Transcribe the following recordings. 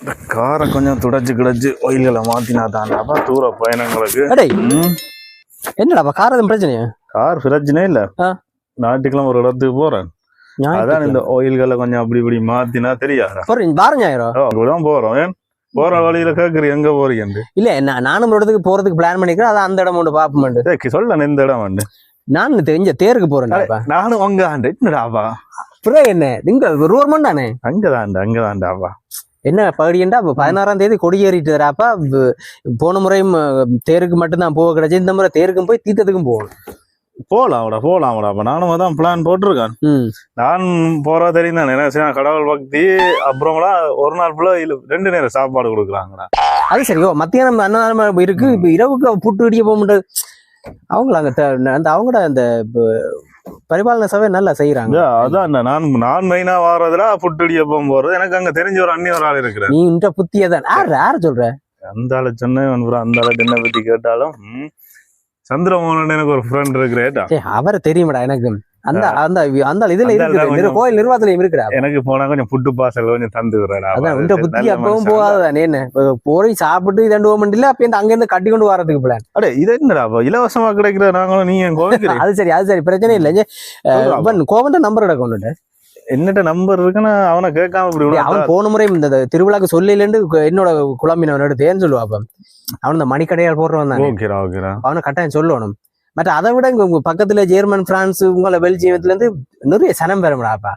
இந்த காரை கொஞ்சம் துடைச்சு கிடச்சு ஒயில்களை மாத்தினா தாண்டாப்பா தூர பயணங்களுக்கு. என்னடாப்பா கார் எதுவும் பிரச்சனையா? கார் பிரச்சனை இல்ல. நாட்டுக்கெல்லாம் ஒரு இடத்துக்கு போறேன். அதான் இந்த ஆயில்களை கொஞ்சம் அப்படி இப்படி மாத்தினா தெரியாதா? போறேன் அங்கதான் போறோம். போற வழியில கேக்குறீ எங்க போறீங்க இல்ல நான் நானும் ஒரு இடத்துக்கு போறதுக்கு பிளான் பண்ணிக்கிறேன் அதான் அந்த இடம் ஒன்று பாப்போம் சொல்ல இந்த இடம் வந்து நான் தெரிஞ்ச தேருக்கு போறேன்டாப்பா நானும் அங்க ஆண்டு என்னடாப்பா? அப்புறம் என்ன நீங்க ஒரு ஒரு மணி தானே அங்கதான்டா என்ன பகுடியண்டா இப்போ பதினாறாம் தேதி கொடியேறிட்டுறாப்பா போன முறையும் தேருக்கு மட்டும்தான் போக கிடைச்சு இந்த முறை தேருக்கும் போய் தீர்த்தத்துக்கும் போகணும். போலாம்டா போலாம்டா அப்ப நானும் அதான் பிளான் போட்டிருக்கேன். நான் போறா தெரியும் தானே என்ன கடவுள் பக்தி அப்புறம்லாம் ஒரு நாள் ஃபுல்லா ரெண்டு நேரம் சாப்பாடு கொடுக்குறாங்கடா. அது சரி ஓ மத்தியானம் அன்னதானம் இருக்கு. இப்போ இரவுக்கு புட்டு இடிக்க போக முடியாது. அவங்கள அங்க அந்த அவங்களோட அந்த பரிபாலன சபை நல்லா செய்யறாங்க அதான் நான் நான் மெயினா வாரதுல புட்டு இடியப்பம் போறது எனக்கு அங்க தெரிஞ்ச ஒரு அண்ணி ஒரு ஆள் இருக்கிறார். நீ இந்த புத்திய தான். யார் யார் சொல்ற? அந்த ஆளு சொன்ன அந்த ஆளு என்ன பத்தி கேட்டாலும் சந்திரமோகன் எனக்கு ஒரு ஃப்ரெண்ட் இருக்கிறேட்டா அவரை தெரியுமாடா எனக்கு? அந்த அந்த அந்த இதுல இருக்குது கோயில் நிர்வாகத்திலையும் இருக்கிறா? எனக்கு போனா கொஞ்சம் புட்டு பாசல் கொஞ்சம் தந்து விடுறா அதான் இந்த புத்தி அப்பவும் போகாதானே என்ன? போய் சாப்பிட்டு இதண்டு போக முடியல அப்ப இந்த அங்க இருந்து கட்டி கொண்டு வரதுக்கு பிளான் அடே இது என்னடா இலவசமா கிடைக்கிற நாங்களும் நீங்க அது சரி அது சரி பிரச்சனை இல்லை. சொல்றா. இவன் கோவன் நம்பர் எடுக்க கொண்டுட்டு. என்னட்ட நம்பர் இருக்குன்னு அவனை கேட்காம இப்படி அவன் போன முறை இந்த திருவிழாக்கு சொல்லிலேருந்து என்னோட குழம்பினவன் எடுத்தேன்னு சொல்லுவா அப்ப. அவன் இந்த மணிக்கடையால் போடுறவன் தானே. அவனை கட்டாயம் சொல்லணும். மற்ற அதை விட இங்க உங்க பக்கத்துல ஜெர்மன் பிரான்ஸ் உங்களை பெல்ஜியத்துல இருந்து நிறைய சனம் பெறும்டாப்பா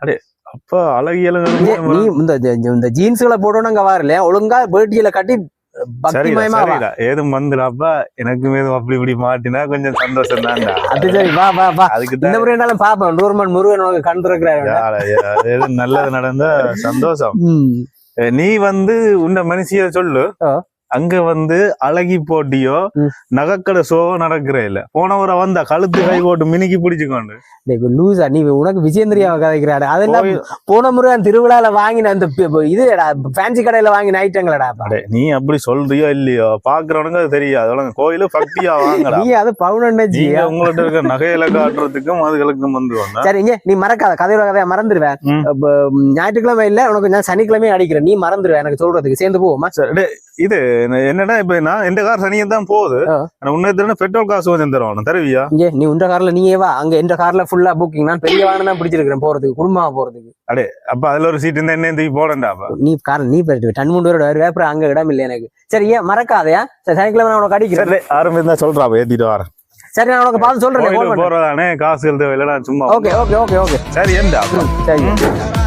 அப்ப. அழகியல நீ இந்த இந்த ஜீன்ஸ்களை போடணும் அங்க வரல ஒழுங்கா வேட்டியில கட்டி ஏதும் வந்துடாப்பா எனக்கும் ஏதும் அப்படி இப்படி மாட்டினா கொஞ்சம் சந்தோஷம் தான்டா அது சரி வா வா வா. அதுக்கு இந்த முறை பாப்பேன் நூறுமன் முருகன் உனக்கு கண் திறக்கிறாரு. நல்லது நடந்தா சந்தோஷம். நீ வந்து உன்ன மனுஷிய சொல்லு. அங்க வந்து அழகி போட்டியோ. நகைக்கடை ஷோவோ நடக்கிற இல்ல. போனவரை வந்தா கழுத்து கை போட்டு மினிக்கி பிடிச்சுக்கொண்டு லூசா நீ உனக்கு விஜயந்திரியாவை கதைக்கிறாடு? அதெல்லாம் போன முறை அந்த திருவிழால வாங்கின அந்த இது ஃபேன்சி கடையில வாங்கின ஐட்டங்களடா நீ அப்படி சொல்றியோ இல்லையோ பாக்குறவனுக்கு அது தெரியாது. அதெல்லாம் கோயிலு பக்தியா வாங்கடா. நீ அது நீங்க உங்கள்ட்ட இருக்க நகையில காட்டுறதுக்கும் அதுகளுக்கும் வந்து சரிங்க நீ மறக்காத கதையோட கதையா மறந்துடுவேன் ஞாயிற்றுக்கிழமை இல்ல உனக்கு நான் சனிக்கிழமை அடிக்கிறேன். நீ மறந்துடுவேன் எனக்கு சொல்றதுக்கு. சேர்ந்து போவோமா? இது என்னடா இப்ப நான் எந்த கார் தனியா தான் போகுது. உன்னை பெட்ரோல் காசு கொஞ்சம் தருவானு தருவியா? இங்கே நீ உண்ட கார்ல நீயே வா. அங்க எந்த கார்ல ஃபுல்லா புக்கிங் நான் பெரிய வாகனம் தான் பிடிச்சிருக்கிறேன் போறதுக்கு குடும்பமா போறதுக்கு. அப்ப அதுல ஒரு சீட் இருந்தா என்ன தூக்கி போடண்டா நீ கார் நீ போயிட்டு டன் மூணு பேரோட வருவே அப்புறம் அங்க இடம் இல்லை எனக்கு. சரி ஏன் மறக்காதயா? சரி சனிக்கிழமை நான் உனக்கு அடிக்கிறேன். சரி ஆரம்பிச்சு சொல்றா ஏத்திட்டு வரேன். சரி நான் உனக்கு பார்த்து சொல்றேன் போறதானே தேவையில்லை நான் சும்மா ஓகே ஓகே ஓகே ஓகே. சரி அப்ப சரி.